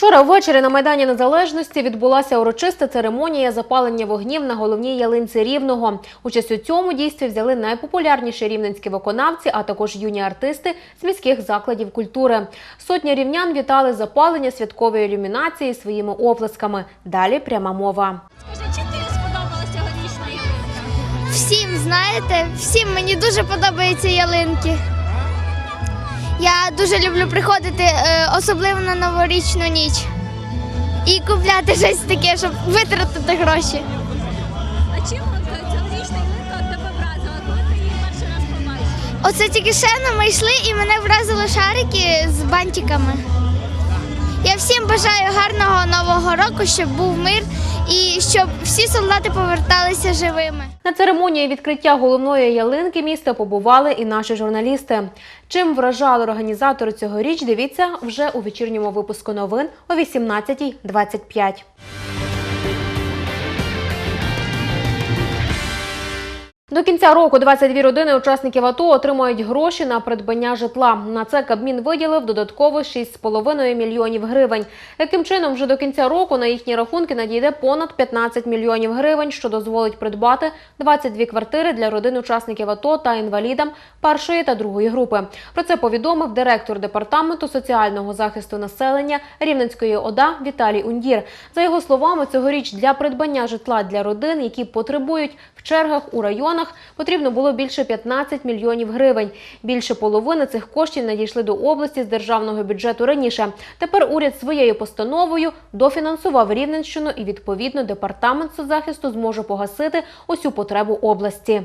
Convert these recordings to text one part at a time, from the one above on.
Вчора ввечері на Майдані Незалежності відбулася урочиста церемонія запалення вогнів на головній ялинці Рівного. Участь у цьому дійстві взяли найпопулярніші рівненські виконавці, а також юні артисти з міських закладів культури. Сотні рівнян вітали запалення святкової ілюмінації своїми оплесками. Далі пряма мова. Всім знаєте, всім мені дуже подобаються ялинки. Я дуже люблю приходити, е, особливо на новорічну ніч. І купляти щось таке, щоб витратити гроші. А чим ця горішна тебе вразила? Коли ти її перший раз побачила? Оце тільки ще ми йшли і мене вразили шарики з бантиками. Я всім бажаю гарного нового року, щоб був мир і щоб всі солдати поверталися живими. На церемонії відкриття головної ялинки міста побували і наші журналісти. Чим вражали організатори цьогоріч, дивіться вже у вечірньому випуску новин о 18.25. До кінця року 22 родини учасників АТО отримають гроші на придбання житла. На це Кабмін виділив додатково 6,5 мільйонів гривень. Таким чином, вже до кінця року на їхні рахунки надійде понад 15 мільйонів гривень, що дозволить придбати 22 квартири для родин учасників АТО та інвалідам першої та другої групи. Про це повідомив директор департаменту соціального захисту населення Рівненської ОДА Віталій Ундір. За його словами, цьогоріч для придбання житла для родин, які потребують в чергах у районах, потрібно було більше 15 мільйонів гривень. Більше половини цих коштів надійшли до області з державного бюджету раніше. Тепер уряд своєю постановою дофінансував Рівненщину і відповідно департамент соцзахисту зможе погасити усю потребу області.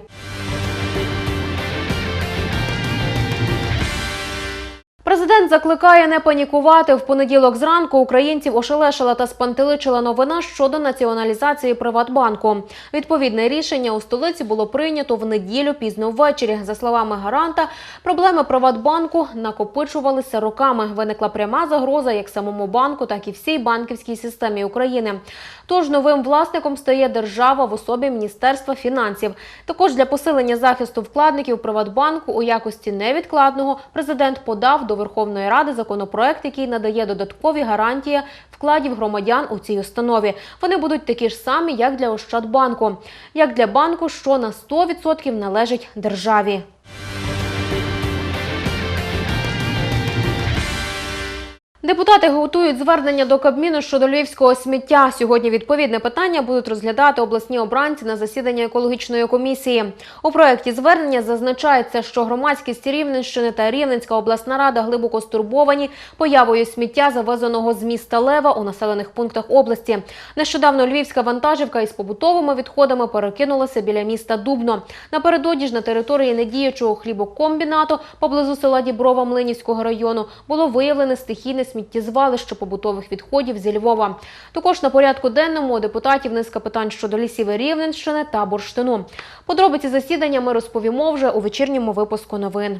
Президент закликає не панікувати. В понеділок зранку українців ошелешила та спантеличила новина щодо націоналізації Приватбанку. Відповідне рішення у столиці було прийнято в неділю пізно ввечері. За словами гаранта, проблеми Приватбанку накопичувалися роками. Виникла пряма загроза як самому банку, так і всій банківській системі України. Тож новим власником стає держава в особі Міністерства фінансів. Також для посилення захисту вкладників Приватбанку у якості невідкладного президент подав до Верховної Ради законопроект, який надає додаткові гарантії вкладів громадян у цій установі. Вони будуть такі ж самі, як для Ощадбанку, як для банку, що на 100% належить державі. Депутати готують звернення до Кабміну щодо львівського сміття. Сьогодні відповідне питання будуть розглядати обласні обранці на засіданні екологічної комісії. У проєкті звернення зазначається, що громадськість Рівненщини та Рівненська обласна рада глибоко стурбовані появою сміття, завезеного з міста Лева у населених пунктах області. Нещодавно львівська вантажівка із побутовими відходами перекинулася біля міста Дубно. Напередодні ж на території недіючого хлібокомбінату поблизу села Діброва Млинівського району було виявлене стихійне сміттєзвалище побутових відходів зі Львова. Також на порядку денному у депутатів низка питань щодо лісів Рівненщини та бурштину. Подробиці засідання ми розповімо вже у вечірньому випуску новин.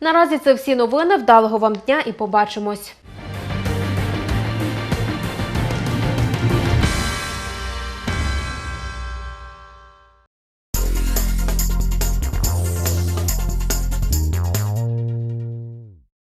Наразі це всі новини. Вдалого вам дня і побачимось.